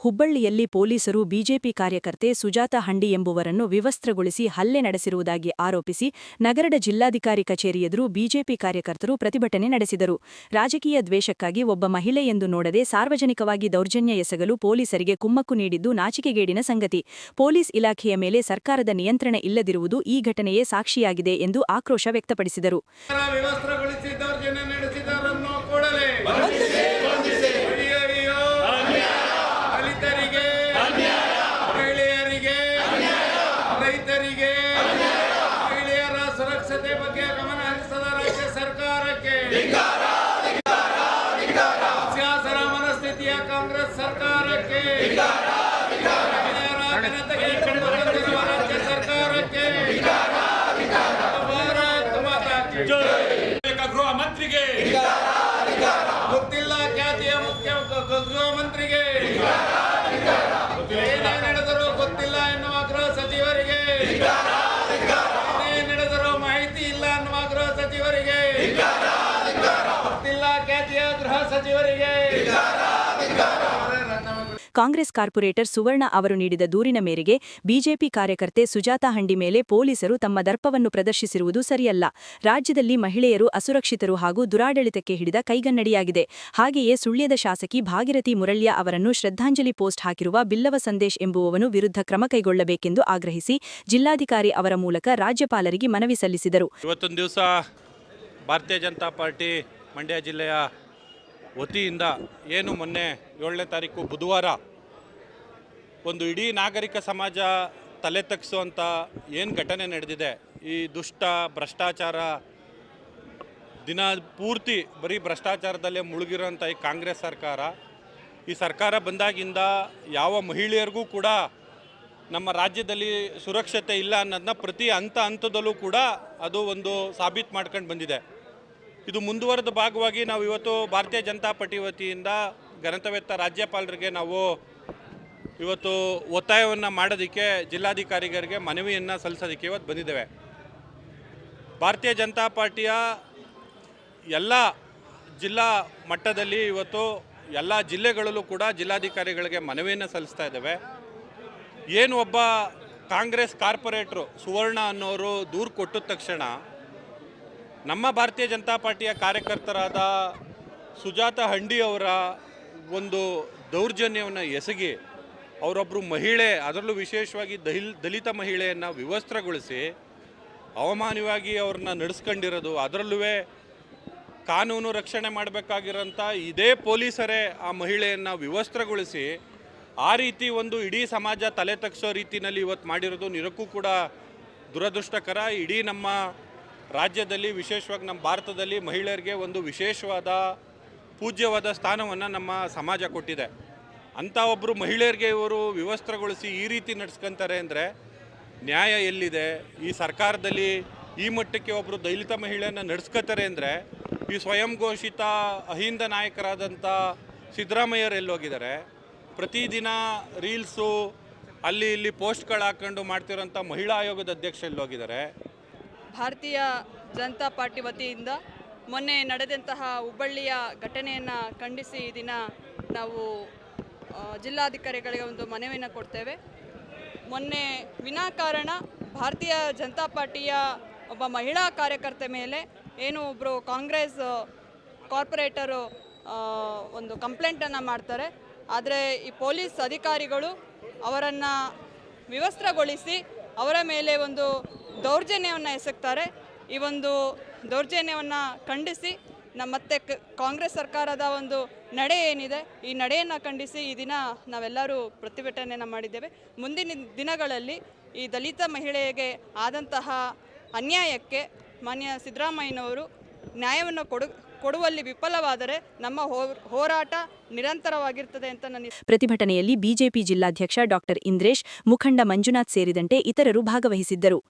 ಹುಬ್ಬಳ್ಳಿಯಲ್ಲಿ ಪೊಲೀಸರು ಬಿಜೆಪಿ ಕಾರ್ಯಕರ್ತೆ ಸುಜಾತ ಹಂಡಿ ಎಂಬುವರನ್ನು ವಿವಸ್ತ್ರಗೊಳಿಸಿ ಹಲ್ಲೆ ನಡೆಸಿರುವುದಾಗಿ ಆರೋಪಿಸಿ ನಗರದ ಜಿಲ್ಲಾಧಿಕಾರಿ ಕಚೇರಿ ಎದುರು ಬಿಜೆಪಿ ಕಾರ್ಯಕರ್ತರು ಪ್ರತಿಭಟನೆ ನಡೆಸಿದರು. ರಾಜಕೀಯ ದ್ವೇಷಕ್ಕಾಗಿ ಒಬ್ಬ ಮಹಿಳೆ ಎಂದು ನೋಡದೆ ಸಾರ್ವಜನಿಕವಾಗಿ ದೌರ್ಜನ್ಯ ಎಸಗಲು ಪೊಲೀಸರಿಗೆ ಕುಮ್ಮಕ್ಕು ನೀಡಿದ್ದು ನಾಚಿಕೆಗೇಡಿನ ಸಂಗತಿ. ಪೊಲೀಸ್ ಇಲಾಖೆಯ ಮೇಲೆ ಸರ್ಕಾರದ ನಿಯಂತ್ರಣ ಇಲ್ಲದಿರುವುದು ಈ ಘಟನೆಯೇ ಸಾಕ್ಷಿಯಾಗಿದೆ ಎಂದು ಆಕ್ರೋಶ ವ್ಯಕ್ತಪಡಿಸಿದರು. ರೈತರಿಗೆ ಮಹಿಳೆಯರ ಸುರಕ್ಷತೆ ಬಗ್ಗೆ ಗಮನ ಹರಿಸದ ರಾಜ್ಯ ಸರ್ಕಾರಕ್ಕೆ. ಶಾಸನ ಮನಸ್ಥಿತಿಯ ಕಾಂಗ್ರೆಸ್ ಸರ್ಕಾರಕ್ಕೆ. ರಾಜ್ಯ ಸರ್ಕಾರಕ್ಕೆ. ಭಾರತ ಮಾತಾ ಗೃಹ ಮಂತ್ರಿಗೆ. ಸಚಿವರಿಗೆ. ಜಿಲ್ಲಾ ಖ್ಯಾತಿಯ ಗೃಹ ಸಚಿವರಿಗೆ. ಕಾಂಗ್ರೆಸ್ ಕಾರ್ಪೊರೇಟರ್ ಸುವರ್ಣ ಅವರು ನೀಡಿದ ದೂರಿನ ಮೇರೆಗೆ ಬಿಜೆಪಿ ಕಾರ್ಯಕರ್ತೆ ಸುಜಾತಾ ಹಂಡಿ ಮೇಲೆ ಪೊಲೀಸರು ತಮ್ಮ ದರ್ಪವನ್ನು ಪ್ರದರ್ಶಿಸಿರುವುದು ಸರಿಯಲ್ಲ. ರಾಜ್ಯದಲ್ಲಿ ಮಹಿಳೆಯರು ಅಸುರಕ್ಷಿತರು ಹಾಗೂ ದುರಾಡಳಿತಕ್ಕೆ ಹಿಡಿದ ಕೈಗನ್ನಡಿಯಾಗಿದೆ. ಹಾಗೆಯೇ ಸುಳ್ಯದ ಶಾಸಕಿ ಭಾಗಿರಥಿ ಮುರಳ್ಯ ಅವರನ್ನು ಶ್ರದ್ಧಾಂಜಲಿ ಪೋಸ್ಟ್ ಹಾಕಿರುವ ಬಿಲ್ಲವ ಸಂದೇಶ್ ಎಂಬುವವನು ವಿರುದ್ಧ ಕ್ರಮ ಕೈಗೊಳ್ಳಬೇಕೆಂದು ಆಗ್ರಹಿಸಿ ಜಿಲ್ಲಾಧಿಕಾರಿ ಅವರ ಮೂಲಕ ರಾಜ್ಯಪಾಲರಿಗೆ ಮನವಿ ಸಲ್ಲಿಸಿದರು. ಇವತ್ತೊಂದು ಭಾರತೀಯ ಜನತಾ ಪಾರ್ಟಿ ಮಂಡ್ಯ ಜಿಲ್ಲೆಯ ವತಿಯಿಂದ ಏನು ಮೊನ್ನೆ ಏಳನೇ ತಾರೀಕು ಬುಧವಾರ ಒಂದು ಇಡೀ ನಾಗರಿಕ ಸಮಾಜ ತಲೆ ತಗ್ಸುವಂಥ ಏನು ಘಟನೆ ನಡೆದಿದೆ, ಈ ದುಷ್ಟ ಭ್ರಷ್ಟಾಚಾರ ದಿನ ಪೂರ್ತಿ ಬರೀ ಭ್ರಷ್ಟಾಚಾರದಲ್ಲೇ ಮುಳುಗಿರೋಂಥ ಈ ಕಾಂಗ್ರೆಸ್ ಸರ್ಕಾರ, ಈ ಸರ್ಕಾರ ಬಂದಾಗಿಂದ ಯಾವ ಮಹಿಳೆಯರಿಗೂ ಕೂಡ ನಮ್ಮ ರಾಜ್ಯದಲ್ಲಿ ಸುರಕ್ಷತೆ ಇಲ್ಲ ಅನ್ನೋದನ್ನ ಪ್ರತಿ ಹಂತ ಹಂತದಲ್ಲೂ ಕೂಡ ಅದು ಒಂದು ಸಾಬೀತು ಮಾಡ್ಕೊಂಡು ಬಂದಿದೆ. ಇದು ಮುಂದುವರೆದ ಭಾಗವಾಗಿ ನಾವು ಇವತ್ತು ಭಾರತೀಯ ಜನತಾ ಪಾರ್ಟಿ ವತಿಯಿಂದ ಗಣತವೆತ್ತ ರಾಜ್ಯಪಾಲರಿಗೆ ನಾವು ಇವತ್ತು ಒತ್ತಾಯವನ್ನು ಮಾಡೋದಕ್ಕೆ ಜಿಲ್ಲಾಧಿಕಾರಿಗಳಿಗೆ ಮನವಿಯನ್ನು ಸಲ್ಲಿಸೋದಕ್ಕೆ ಇವತ್ತು ಬಂದಿದ್ದೇವೆ. ಭಾರತೀಯ ಜನತಾ ಪಾರ್ಟಿಯ ಎಲ್ಲ ಜಿಲ್ಲಾ ಮಟ್ಟದಲ್ಲಿ ಇವತ್ತು ಎಲ್ಲ ಜಿಲ್ಲೆಗಳಲ್ಲೂ ಕೂಡ ಜಿಲ್ಲಾಧಿಕಾರಿಗಳಿಗೆ ಮನವಿಯನ್ನು ಸಲ್ಲಿಸ್ತಾ ಇದ್ದೇವೆ. ಏನು ಒಬ್ಬ ಕಾಂಗ್ರೆಸ್ ಕಾರ್ಪೊರೇಟ್ರು ಸುವರ್ಣ ಅನ್ನೋರು ದೂರು ಕೊಟ್ಟಿದ ತಕ್ಷಣ ನಮ್ಮ ಭಾರತೀಯ ಜನತಾ ಪಾರ್ಟಿಯ ಕಾರ್ಯಕರ್ತರಾದ ಸುಜಾತ ಹಂಡಿಯವರ ಒಂದು ದೌರ್ಜನ್ಯವನ್ನು ಎಸಗಿ ಅವರೊಬ್ಬರು ಮಹಿಳೆ, ಅದರಲ್ಲೂ ವಿಶೇಷವಾಗಿ ದಹಿಲ್ ದಲಿತ ಮಹಿಳೆಯನ್ನು ವಿವಸ್ತ್ರಗೊಳಿಸಿ ಅವಮಾನವಾಗಿ ಅವ್ರನ್ನ ನಡೆಸ್ಕೊಂಡಿರೋದು ಅದರಲ್ಲೂ ಕಾನೂನು ರಕ್ಷಣೆ ಮಾಡಬೇಕಾಗಿರೋಂಥ ಇದೇ ಪೊಲೀಸರೇ ಆ ಮಹಿಳೆಯನ್ನು ವಿವಸ್ತ್ರಗೊಳಿಸಿ ಆ ರೀತಿ ಒಂದು ಇಡೀ ಸಮಾಜ ತಲೆ ತಗ್ಸೋ ರೀತಿಯಲ್ಲಿ ಇವತ್ತು ಮಾಡಿರೋದು. ನಿರಕ್ಕೂ ಕೂಡ ದುರದೃಷ್ಟಕರ. ಇಡೀ ನಮ್ಮ ರಾಜ್ಯದಲ್ಲಿ, ವಿಶೇಷವಾಗಿ ನಮ್ಮ ಭಾರತದಲ್ಲಿ ಮಹಿಳೆಯರಿಗೆ ಒಂದು ವಿಶೇಷವಾದ ಪೂಜ್ಯವಾದ ಸ್ಥಾನವನ್ನು ನಮ್ಮ ಸಮಾಜ ಕೊಟ್ಟಿದೆ. ಅಂಥ ಒಬ್ಬರು ಮಹಿಳೆಯರಿಗೆ ಇವರು ವಿವಸ್ತ್ರಗೊಳಿಸಿ ಈ ರೀತಿ ನಡೆಸ್ಕೊಂತಾರೆ ಅಂದರೆ ನ್ಯಾಯ ಎಲ್ಲಿದೆ? ಈ ಸರ್ಕಾರದಲ್ಲಿ ಈ ಮಟ್ಟಕ್ಕೆ ಒಬ್ಬರು ದಲಿತ ಮಹಿಳೆಯನ್ನು ನಡೆಸ್ಕೋತಾರೆ ಅಂದರೆ ಈ ಸ್ವಯಂ ಘೋಷಿತ ಅಹಿಂದ ನಾಯಕರಾದಂಥ ಸಿದ್ದರಾಮಯ್ಯರು ಎಲ್ಲೋಗಿದ್ದಾರೆ. ಪ್ರತಿದಿನ ರೀಲ್ಸು, ಅಲ್ಲಿ ಇಲ್ಲಿ ಪೋಸ್ಟ್ಗಳು ಹಾಕ್ಕೊಂಡು ಮಾಡ್ತಿರೋಂಥ ಮಹಿಳಾ ಆಯೋಗದ ಅಧ್ಯಕ್ಷ ಎಲ್ಲೋಗಿದ್ದಾರೆ. ಭಾರತೀಯ ಜನತಾ ಪಾರ್ಟಿ ವತಿಯಿಂದ ಮೊನ್ನೆ ನಡೆದಂತಹ ಹುಬ್ಬಳ್ಳಿಯ ಘಟನೆಯನ್ನು ಖಂಡಿಸಿ ಈ ದಿನ ನಾವು ಜಿಲ್ಲಾಧಿಕಾರಿಗಳಿಗೆ ಒಂದು ಮನವಿಯನ್ನು ಕೊಡ್ತೇವೆ. ಮೊನ್ನೆ ವಿನಾಕಾರಣ ಭಾರತೀಯ ಜನತಾ ಪಾರ್ಟಿಯ ಒಬ್ಬ ಮಹಿಳಾ ಕಾರ್ಯಕರ್ತೆ ಮೇಲೆ ಏನು ಒಬ್ಬರು ಕಾಂಗ್ರೆಸ್ ಕಾರ್ಪೊರೇಟರು ಒಂದು ಕಂಪ್ಲೇಂಟನ್ನು ಮಾಡ್ತಾರೆ. ಆದರೆ ಈ ಪೊಲೀಸ್ ಅಧಿಕಾರಿಗಳು ಅವರನ್ನು ವಿವಸ್ತ್ರಗೊಳಿಸಿ ಅವರ ಮೇಲೆ ಒಂದು ದೌರ್ಜನ್ಯವನ್ನು ಎಸಗ್ತಾರೆ. ಈ ಒಂದು ದೌರ್ಜನ್ಯವನ್ನು ಖಂಡಿಸಿ ನಮ್ಮ ಮತ್ತೆ ಕಾಂಗ್ರೆಸ್ ಸರ್ಕಾರದ ಒಂದು ನಡೆ ಏನಿದೆ, ಈ ನಡೆಯನ್ನು ಖಂಡಿಸಿ ಈ ದಿನ ನಾವೆಲ್ಲರೂ ಪ್ರತಿಭಟನೆಯನ್ನು ಮಾಡಿದ್ದೇವೆ. ಮುಂದಿನ ದಿನಗಳಲ್ಲಿ ಈ ದಲಿತ ಮಹಿಳೆಗೆ ಆದಂತಹ ಅನ್ಯಾಯಕ್ಕೆ ಮಾನ್ಯ ಸಿದ್ದರಾಮಯ್ಯನವರು ನ್ಯಾಯವನ್ನು ಕೊಡು, ಕೊಡುವಲ್ಲಿ ವಿಫಲವಾದರೆ ನಮ್ಮ ಹೋರಾಟ ನಿರಂತರವಾಗಿರ್ತದೆ ಅಂತ ನನ್ನ ಪ್ರತಿಭಟನೆಯಲ್ಲಿ ಬಿಜೆಪಿ ಜಿಲ್ಲಾಧ್ಯಕ್ಷ ಡಾಕ್ಟರ್ ಇಂದ್ರೇಶ್, ಮುಖಂಡ ಮಂಜುನಾಥ್ ಸೇರಿದಂತೆ ಇತರರು ಭಾಗವಹಿಸಿದ್ದರು.